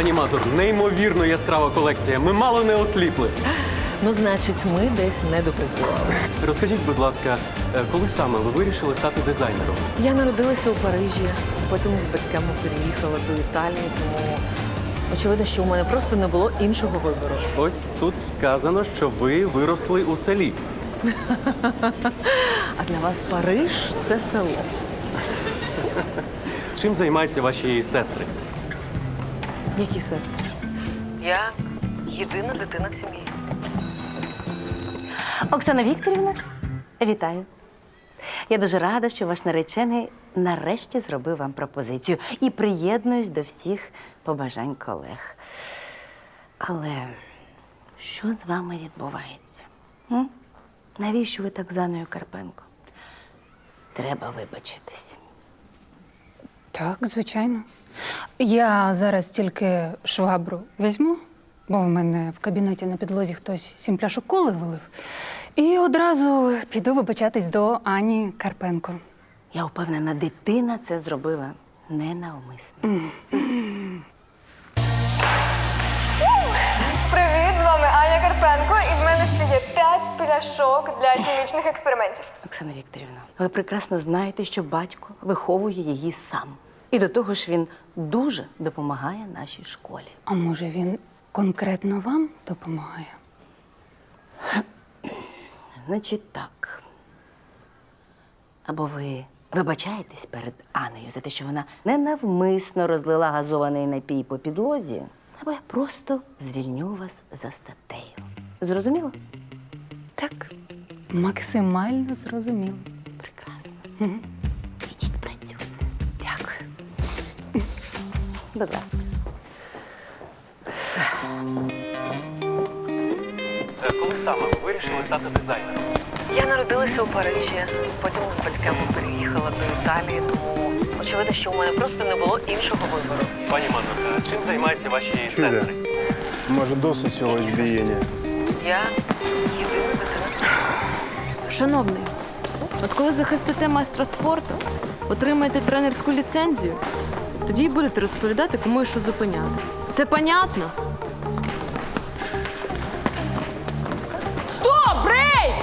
Пані Мазур, неймовірно яскрава колекція. Ми мало не осліпли. Ну, значить, ми десь не допрацювали. Розкажіть, будь ласка, е, коли саме ви вирішили стати дизайнером? Я народилася у Парижі, потім з батьками переїхала до Італії, тому очевидно, що у мене просто не було іншого вибору. Ось тут сказано, що ви виросли у селі. А для вас Париж це село. Чим займаються ваші сестри? Які сестри? Я єдина дитина в сім'ї. Оксана Вікторівна, вітаю. Я дуже рада, що ваш наречений нарешті зробив вам пропозицію і приєднуюсь до всіх побажань колег. Але що з вами відбувається? М? Навіщо ви так з Анною Карпенко? Треба вибачитись. Так, звичайно. Я зараз тільки швабру візьму, бо в мене в кабінеті на підлозі хтось сім пляшок коли вилив. І одразу піду вибачатись до Ані Карпенко. Я впевнена, дитина це зробила ненавмисно. Привіт, з вами Аня Карпенко, і в мене ще є 5 пляшок для хімічних експериментів. Оксана Вікторівна, ви прекрасно знаєте, що батько виховує її сам. І до того ж він дуже допомагає нашій школі. А може він конкретно вам допомагає? Значить так. Або ви вибачаєтесь перед Анею за те, що вона ненавмисно розлила газований напій по підлозі, або я просто звільню вас за статтею. Зрозуміло? Так, максимально зрозуміло. Прекрасно. Ідіть Будь ласка. Е, Коли саме ви вирішили стати дизайнером? Я народилася у Парижі, потім з батьками переїхала до Італії, тому очевидно, що у мене просто не було іншого вибору. Пані Мазур, чим займаються ваші Чудо. сестри? Може, досить цього збіяння? Я єдина дитина. Шановний, от коли захистите майстра спорту, отримаєте тренерську ліцензію, тоді й будете розповідати, кому і що зупиняти. Це понятно? Стоп! Брейк!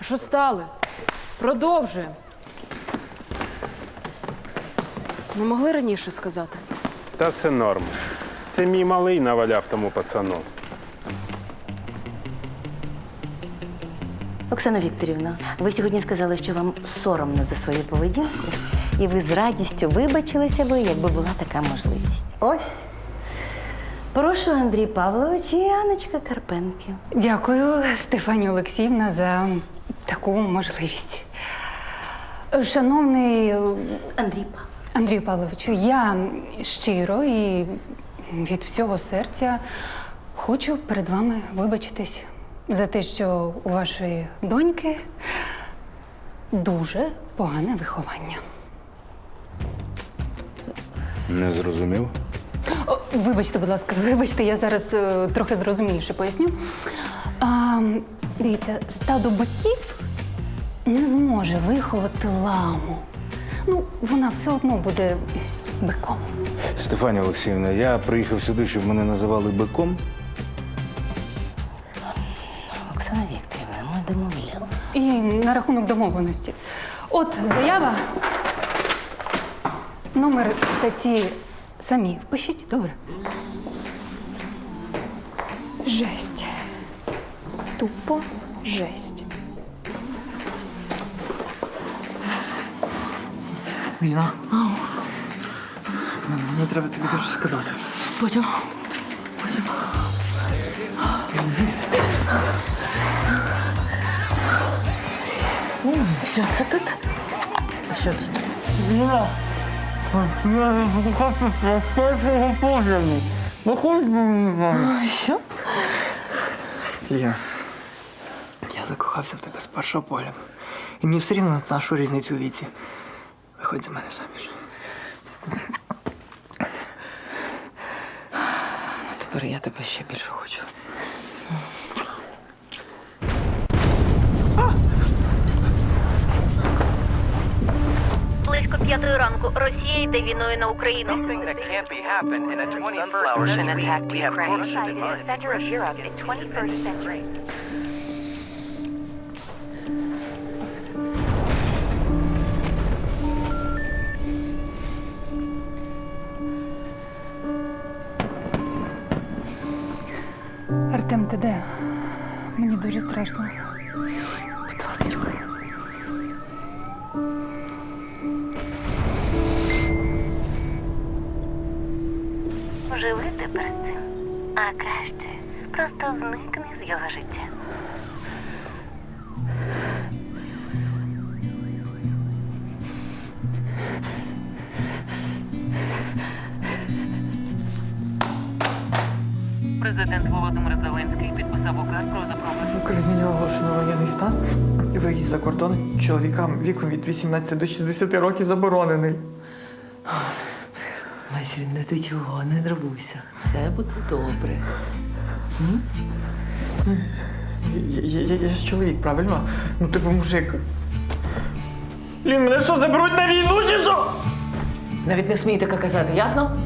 А що стали? Продовжуємо. Не могли раніше сказати. Та все норм. Це мій малий наваляв тому пацану. Оксана Вікторівна, ви сьогодні сказали, що вам соромно за свою поведінку, і ви з радістю вибачилися би, якби була така можливість. Ось. Прошу, Андрій Павлович і Анечка Карпенки. Дякую, Стефані Олексіївна, за таку можливість. Шановний Андрій Павлович. Андрію Павловичу, я щиро і від всього серця хочу перед вами вибачитись за те, що у вашої доньки дуже погане виховання. Не зрозумів? О, вибачте, будь ласка, вибачте, я зараз е, трохи зрозуміліше поясню. А, дивіться, стадо биків не зможе виховати ламу. Ну, вона все одно буде биком. Стефані Олексіївна, я приїхав сюди, щоб мене називали биком. На рахунок домовленості. От заява. Номер статті самі впишіть, добре? Жесть. Тупо жесть. Ліна. Мені треба тобі дуже сказати. Потім. Що це тут? Що це тут? Ліна. Я закохався з першого погляду. Виходь мені з вами. Що? Ліна. Я закохався в тебе з першого погляду. І мені все рівно на нашу різницю у віці. Виходь за мене заміж. Тепер я тебе ще більше хочу. П'ятої ранку Росія йде війною на Україну. Артем, ти де? Мені дуже страшно. Будь ласочка. Живи тепер з цим. А краще просто зникни з його життя. Президент Володимир Зеленський підписав указ про запровадження. В Україні оголошено воєнний стан. І виїзд за кордон чоловікам віком від 18 до 60 років заборонений. Василь, не ти чого, не дробуйся. Все буде добре. Я, я, я, я ж чоловік, правильно? Ну, типу, мужик. Блін, мене що, заберуть на війну чи що? Навіть не смій таке казати, ясно?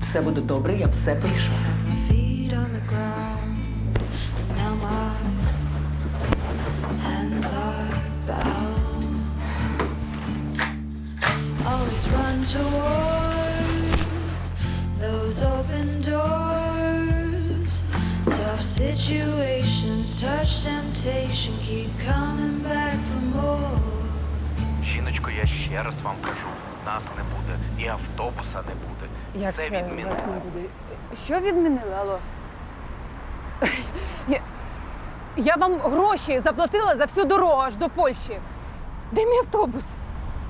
Все буде добре, я все порішаю. Always run towards those open doors. Tough situations, touch temptation, keep coming back for more. Жіночко, я ще раз вам кажу: нас не буде, і автобуса не буде. Як Все це у відмінили. вас не буде? Що відмінили, алло? Я, я вам гроші заплатила за всю дорогу аж до Польщі. Де мій автобус?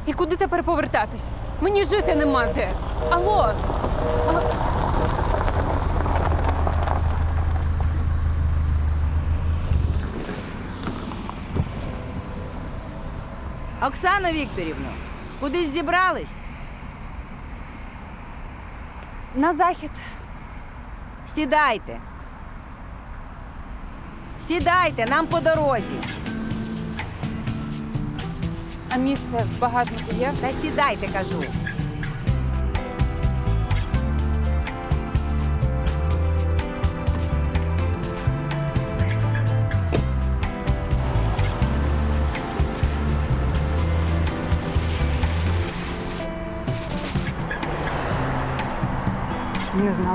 І куди тепер повертатись? Мені жити нема де. Алло? А- Оксано Вікторівну, кудись зібрались? На захід. Сідайте. Сідайте, нам по дорозі. А місце в багажнику є? Та сідайте, кажу.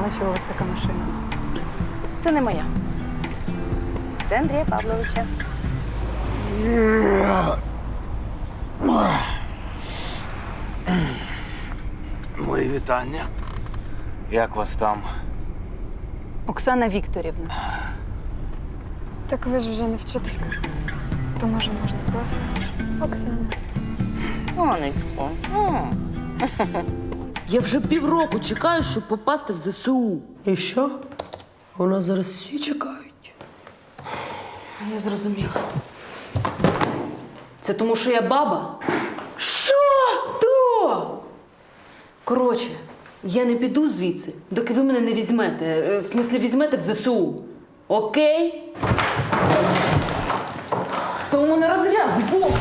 Знала, що у вас така машина. Це не моя. Це Андрія Павловича. Мої вітання. Як вас там? Оксана Вікторівна. Так ви ж вже не вчителька. То може можна просто. Оксана. Сонечко. Я вже півроку чекаю, щоб попасти в ЗСУ. І що? У нас зараз всі чекають. Не зрозуміла. Це тому, що я баба? Що? То? Коротше, я не піду звідси, доки ви мене не візьмете. Е, В смислі, візьмете в ЗСУ. Окей? То у мене розряд, бог!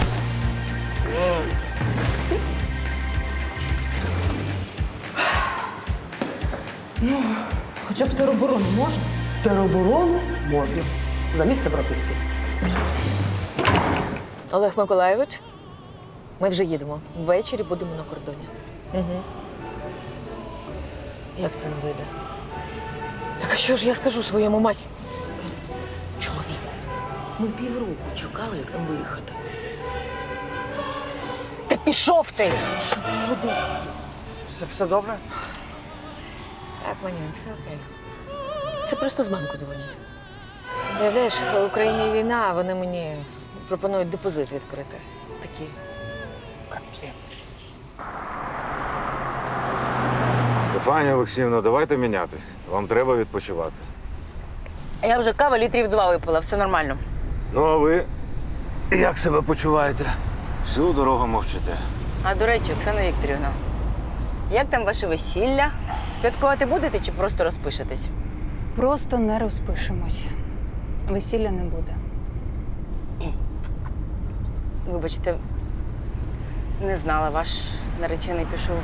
Ну, хоча б тероборону можна? Тероборону можна. За місце прописки. Олег Миколаєвич, ми вже їдемо. Ввечері будемо на кордоні. Угу. Як це не вийде? Так а що ж я скажу своєму масі? Чоловік, ми півроку чекали, як нам виїхати. Та пішов ти! Що, що ти? Все, все добре? Так, Ваня, все окей. Це просто з банку дзвонять. Уявляєш, в Україні війна, а вони мені пропонують депозит відкрити. Такі. Стефанія Олексіївна, давайте мінятись. Вам треба відпочивати. Я вже кава літрів два випила, все нормально. Ну, а ви як себе почуваєте? Всю дорогу мовчите. А до речі, Оксана Вікторівна, як там ваше весілля? Святкувати будете чи просто розпишетесь? Просто не розпишемось. Весілля не буде. Вибачте, Не знала, ваш наречений пішов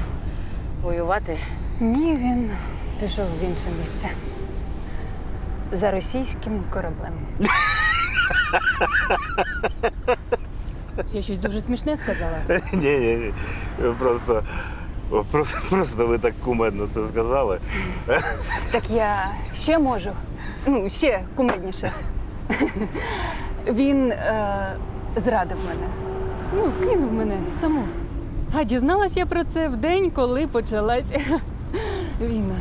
воювати. Ні, він пішов в інше місце. За російським кораблем. Я щось дуже смішне сказала. Ні, ні, ні. Просто, просто, просто ви так кумедно це сказали. Так я ще можу. Ну, ще кумедніше. Він е, зрадив мене. Ну, кинув мене саму. А дізналась я про це в день, коли почалась війна.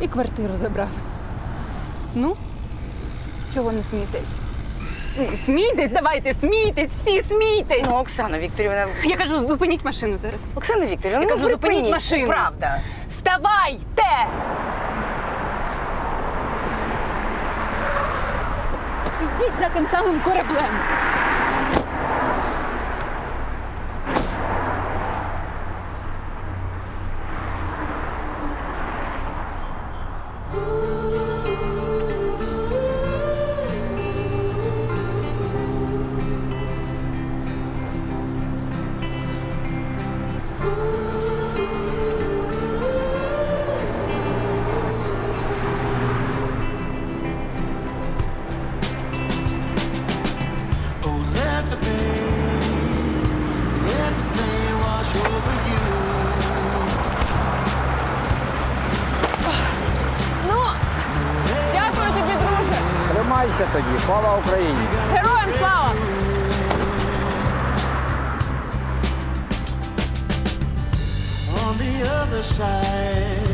І квартиру забрав. Ну, чого не смієтесь? Смійтесь, давайте, смійтесь, всі смійтесь. Ну, Оксана Вікторівна. Я кажу, зупиніть машину зараз. Оксана Вікторівна, Я ну, кажу, зупиніть припиніть, машину. Правда. Вставайте! Ідіть за тим самим кораблем. Тримайся тоді, слава Україні! Героям слава! On the other side,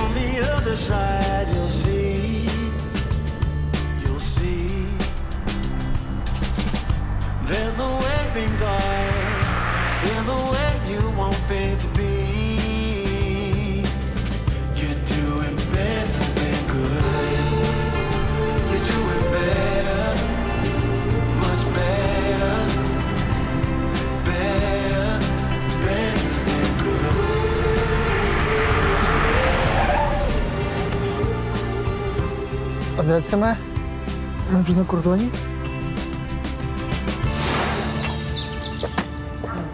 on the other side, you'll see, you'll see. There's the way things are, in the way you want things to де це ми? Ми вже на кордоні?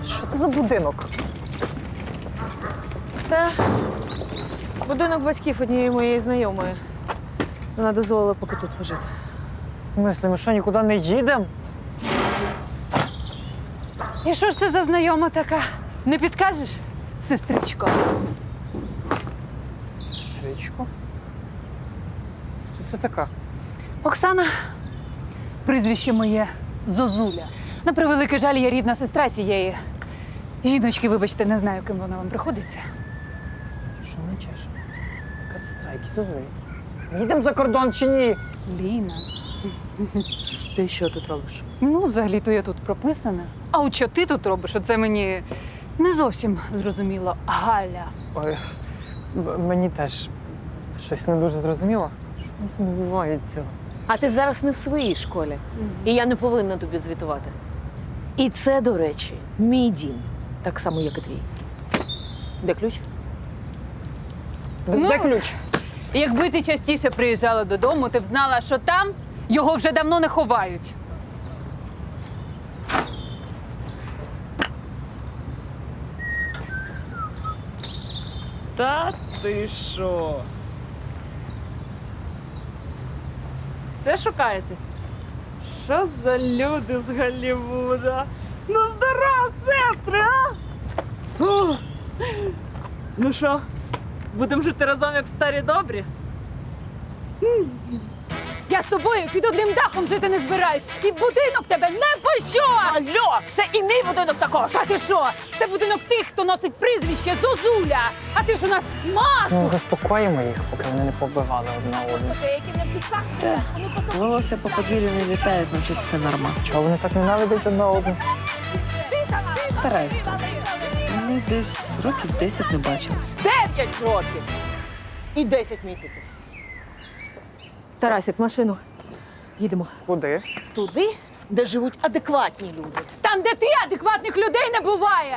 Що це за будинок? Це будинок батьків однієї моєї знайомої. Вона дозволила поки тут пожити. В смислі, ми що, нікуди не їдемо? І що ж це за знайома така? Не підкажеш, сестричко? Стрічку. Це така? Оксана, прізвище моє Зозуля. На превеликий жаль, я рідна сестра цієї. Жіночки, вибачте, не знаю, ким вона вам приходиться. Що мечеш? Яка сестра, які зозулі? Ми їдемо за кордон чи ні? Ліна. Ти що тут робиш? Ну, взагалі-то я тут прописана. А от що ти тут робиш? Оце мені не зовсім зрозуміло. Галя. Ой, б- мені теж щось не дуже зрозуміло. Тут відбувається? А ти зараз не в своїй школі. І я не повинна тобі звітувати. І це, до речі, мій дім. Так само, як і твій. Де ключ? Де, Ну. де ключ? Якби ти частіше приїжджала додому, ти б знала, що там його вже давно не ховають. Та ти що? Це шукаєте? Що за люди з Голлівуда? Ну здоров, сестри, а? Фу. Ну що, будемо жити разом як в старі добрі? Я з тобою під одним дахом жити не збираюсь, і будинок тебе не пощо! Алло, це і мій будинок також! А ти що? Це будинок тих, хто носить прізвище Зозуля. А ти ж у нас Ну, масу. заспокоїмо їх, поки вони не побивали одна одну. Волосся по подвір'ю не літає, значить все нормально. Чого вони так ненавидять одна одну? Стараюсь так. Вони десь років 10 не бачились. Дев'ять років! І десять місяців. Тарасик, машину. Їдемо Куди? туди, де живуть адекватні люди. Там, де ти адекватних людей не буває.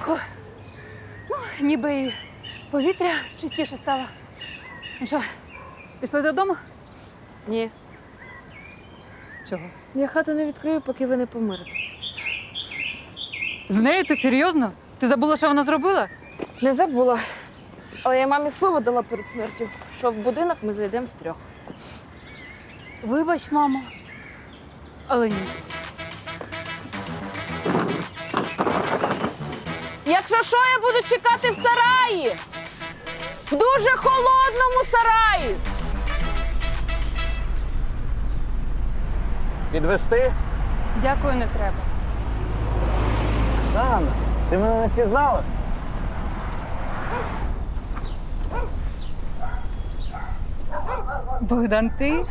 Фух. Ну, ніби і повітря чистіше стало. Ну що, пішли додому? Ні. Чого? Я хату не відкрию, поки ви не помиритеся. З нею ти серйозно? Ти забула, що вона зробила? Не забула. Але я мамі слово дала перед смертю, що в будинок ми зайдемо втрьох. Вибач, мамо. Але ні. Якщо що, я буду чекати в сараї. В дуже холодному сараї. Підвести? Дякую, не треба. Оксана, ти мене не впізнала? Богдан, ти?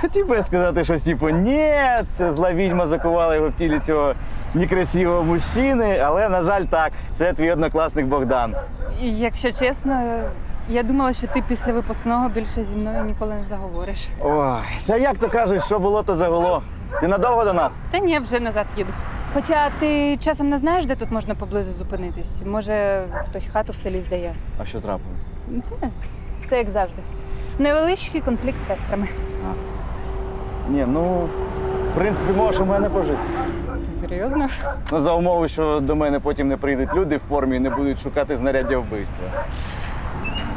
Хотів би я сказати щось типу, ні, це зла відьма закувала його в тілі цього некрасивого мужчини, але, на жаль, так, це твій однокласник Богдан. І, Якщо чесно, я думала, що ти після випускного більше зі мною ніколи не заговориш. Ой, та як то кажуть, що було, то загуло. Ти надовго до нас? Та ні, вже назад їду. Хоча ти часом не знаєш, де тут можна поблизу зупинитись. Може, хтось хату в селі здає. А що трапилось? Та, Все як завжди. Невеличкий конфлікт з сестрами. Ні, ну, в принципі, можеш у мене пожити. Ти серйозно? Ну, за умови, що до мене потім не прийдуть люди в формі і не будуть шукати знаряддя вбивства.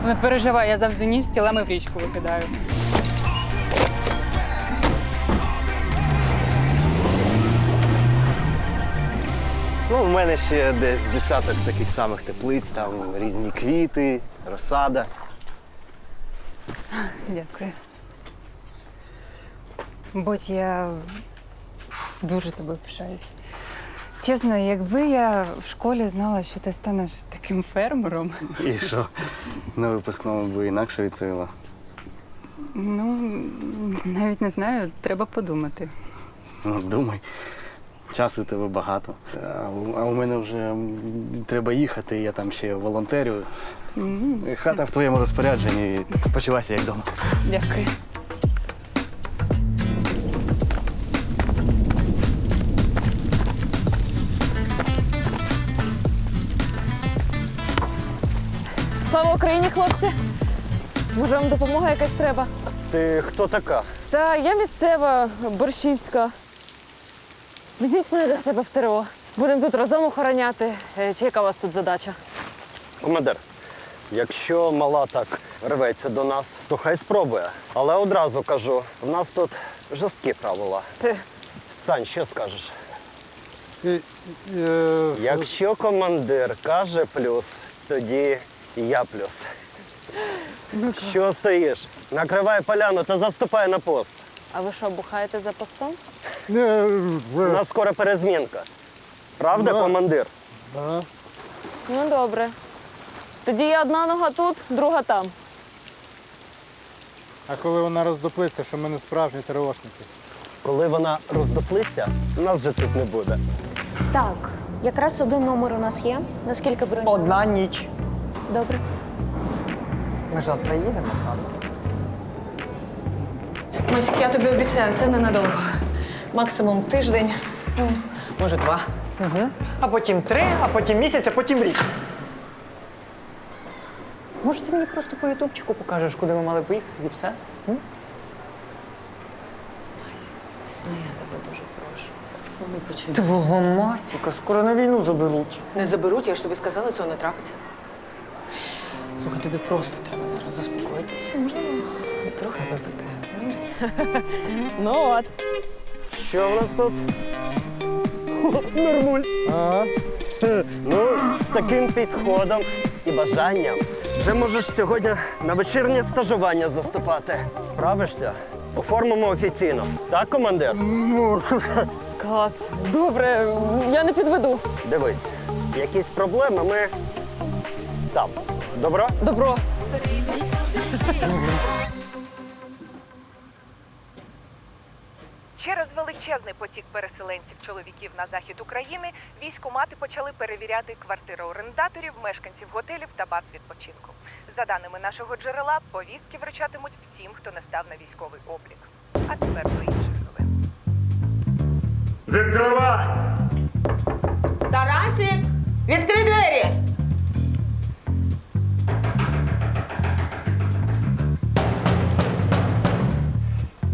Не переживай, я завжди ніж тілами в річку викидаю. Ну, у мене ще десь десяток таких самих теплиць, там різні квіти, розсада. Дякую. Будь я дуже тобою пишаюсь. Чесно, якби я в школі знала, що ти станеш таким фермером, І що? На випускному би інакше відповіла. ну навіть не знаю, треба подумати. Ну, думай, часу у тебе багато. А у, а у мене вже треба їхати, я там ще волонтерю. Хата в твоєму розпорядженні. Почувайся як вдома. Дякую. Слава Україні, хлопці! Може, вам допомога якась треба? Ти хто така? Та я місцева, борщівська. Візьміть мене до себе в ТРО. Будемо тут разом охороняти. Е, Чи яка у вас тут задача? Командир, якщо мала так рветься до нас, то хай спробує. Але одразу кажу, в нас тут жорсткі правила. Ти Сань, що скажеш? Якщо командир каже плюс, тоді і я плюс. Що стоїш? Накривай поляну та заступай на пост. А ви що, бухаєте за постом? У нас скоро перезмінка. Правда, Да. командир? Ну, добре. Тоді я одна нога тут, друга там. А коли вона роздоплиться, що ми не справжні ТРОшники? Коли вона роздоплиться, нас же тут не буде. Так, якраз один номер у нас є. Наскільки бронь? Одна ніч. Добре. Ми ж завтра їдемо, правда? Маськ, я тобі обіцяю, це ненадовго. Максимум тиждень, ну, може, два. Угу. А потім три, а потім місяць, а потім рік. Може, ти мені просто по ютубчику покажеш, куди ми мали поїхати і все? М? Ну, я тебе дуже прошу. Ну, не починай. Твого масіка, скоро на війну заберуть. Не заберуть, я ж тобі сказала, цього не трапиться. Слухай, тобі просто треба зараз заспокоїтися. Можливо, трохи випити. ну от. Що в нас тут? Нормуль. Ага. Ну, з таким підходом і бажанням вже можеш сьогодні на вечірнє стажування заступати. Справишся? Оформимо офіційно. Так, командир? Клас. Добре, я не підведу. Дивись, якісь проблеми ми там. Добро? Добро. Через величезний потік переселенців чоловіків на захід України військомати почали перевіряти квартири орендаторів, мешканців готелів та баз відпочинку. За даними нашого джерела, повістки вручатимуть всім, хто не став на військовий облік. А тепер до інших новин. Відкривай! Тарасик, відкрий двері!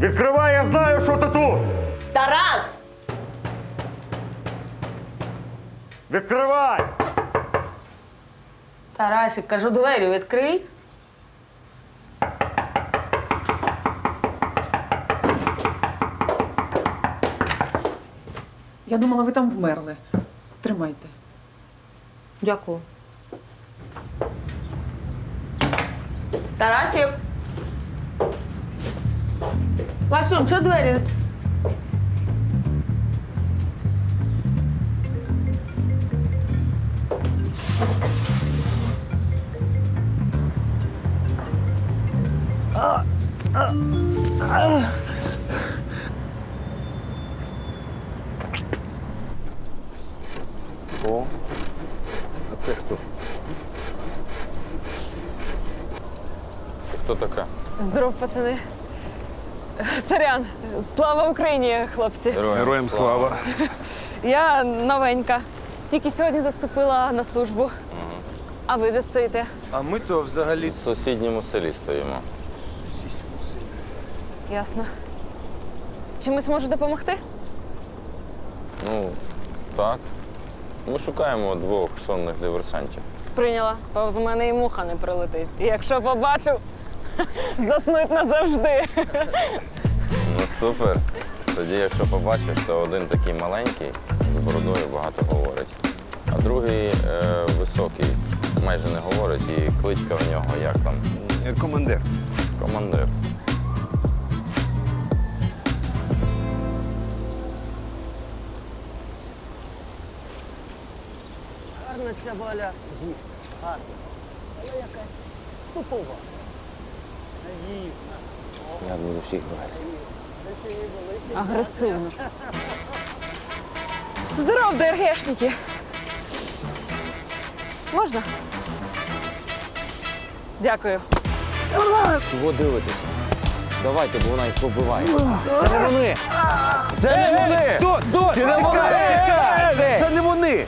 Відкривай, я знаю, що ти тут! Тарас! Відкривай! Тарасик, кажу, двері відкрий. Я думала, ви там вмерли. Тримайте. Дякую. Тарасик! Васюн, що двері? О, а це хто? Хто така? Здоров, пацани. Слава Україні, хлопці. Героям слава. Я новенька. Тільки сьогодні заступила на службу. А ви де стоїте? А ми то взагалі в сусідньому селі стоїмо. Ясно. Чимось можу допомогти? Ну, так. Ми шукаємо двох сонних диверсантів. Прийняла. Повз мене і муха не прилетить. І якщо побачу, заснуть назавжди. Супер. Тоді, якщо побачиш, то один такий маленький, з бородою багато говорить, а другий е, високий, майже не говорить, і кличка в нього як там? Командир. Командир. Гарна ця валя. Гарна. Але якась тупова. Наївна. Я буду всіх брати. Агресивно. Здоров, ДРГшники. Можна? Дякую. Чого дивитеся? Давайте, бо вона їх побиває. Це не вони! Це не вони! Це не вони! Це не вони!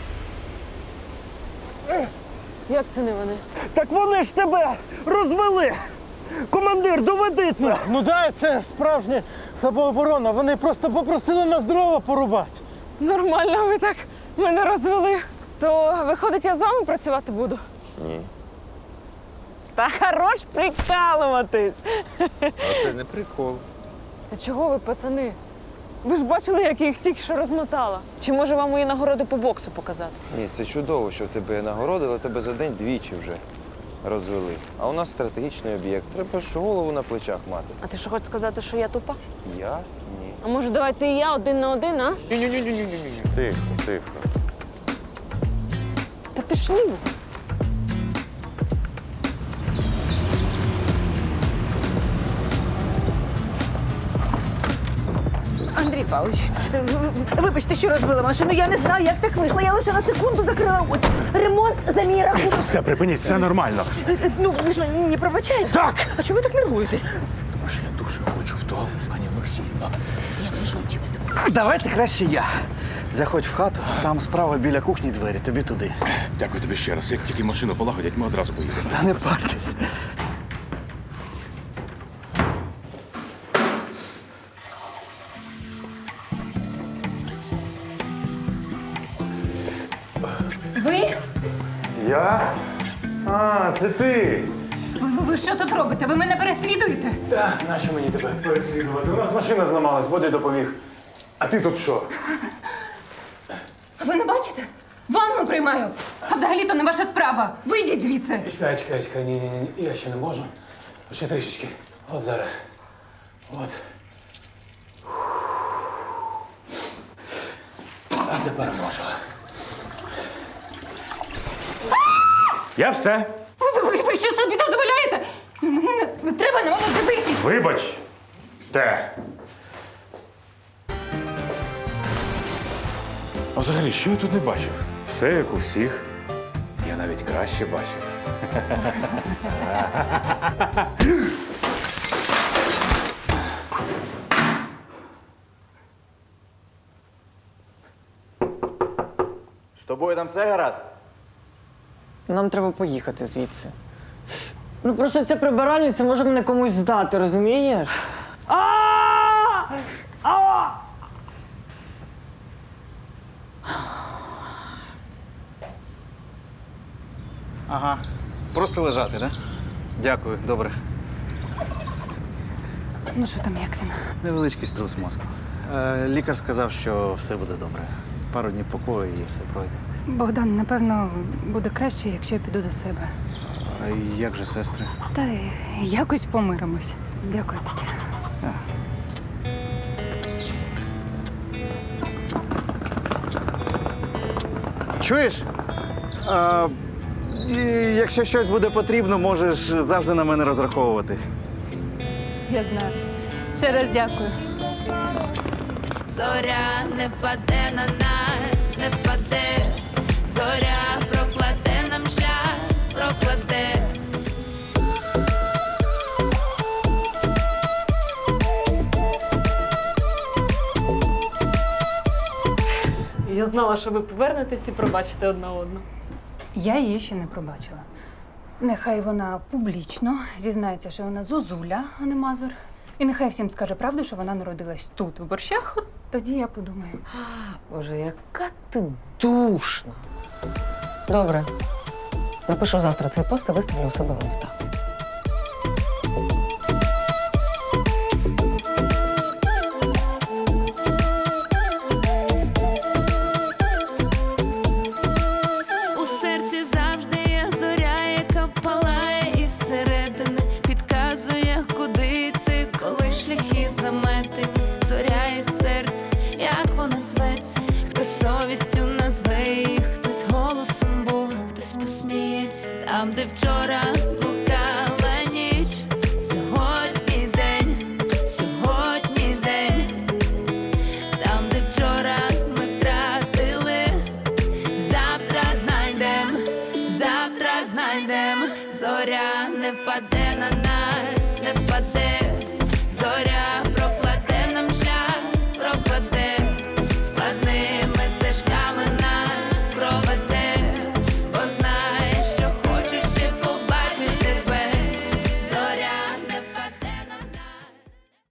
Як це не вони? Так вони ж тебе розвели! Командир, доведи це! Ну дай, це справжня самооборона. Вони просто попросили нас дрова порубати. Нормально ви так мене розвели. То виходить, я з вами працювати буду. Ні. Та хорош прикалуватись. А це не прикол. Та чого ви, пацани? Ви ж бачили, як я їх тільки що розмотала. Чи може вам мої нагороди по боксу показати? Ні, це чудово, що в тебе є нагороди, але тебе за день двічі вже розвели. А у нас стратегічний об'єкт. Треба ж голову на плечах мати. А ти що хочеш сказати, що я тупа? Я? Ні. А може, давайте і я один на один, а? Ні-ні-ні-ні-ні. Тихо, тихо. Та пішли Андрій Павлович, вибачте, що розбила машину. Я не знаю, як так вийшло. Я лише на секунду закрила очі. Ремонт за мій рахунок. Все, припиніть, все нормально. Ну, ви ж мене не пробачаєте? Так! А чого ви так нервуєтесь? Тому що я дуже хочу в туалет, пані Олексіївна. Я вийшов чимось. Давайте краще я. Заходь в хату, там справа біля кухні двері, тобі туди. Дякую тобі ще раз. Як тільки машину полагодять, ми одразу поїдемо. Та не партесь. Це ти. Ви, ви, ви що тут робите? Ви мене переслідуєте? Так, нащо мені тебе переслідувати? У нас машина зламалась, Боді допоміг. А ти тут що? Ви не бачите? Ванну приймаю. А взагалі-то не ваша справа. Вийдіть звідси. Чекай, чекай, чекай, ні, ні, ні, я ще не можу. Ще трішечки. От зараз. От. А тепер можу. Я все. Ви, ви, ви що собі дозволяєте? Не, не, не треба на мене дивитись. Вибач. Те. А взагалі, що я тут не бачив? Все як у всіх. Я навіть краще бачив. З тобою там все гаразд? Нам треба поїхати звідси. Ну просто ця прибиральниця може мене комусь здати, розумієш? А! А! Ага. Просто лежати, да? Дякую, добре. Ну що там, як він? Невеличкий струс мозку. Е, Лікар сказав, що все буде добре. Пару днів покою і все пройде. Богдан, напевно, буде краще, якщо я піду до себе. А як же сестри? Та якось помиримось. Дякую тобі. Чуєш? А, і якщо щось буде потрібно, можеш завжди на мене розраховувати. Я знаю. Ще раз дякую. Зоря не впаде на нас, не впаде. Зоря прокладе нам шлях, прокладе. Я знала, що ви повернетесь і пробачите одна одну. Я її ще не пробачила. Нехай вона публічно зізнається, що вона зозуля, а не мазур. І нехай всім скаже правду, що вона народилась тут, в борщах, от тоді я подумаю. Боже, яка ти душна. Добре. Напишу завтра цей пост і виставлю у себе в інста. У серці завжди є зоря, яка із середини, підказує, куди йти, коли шляхи заметені.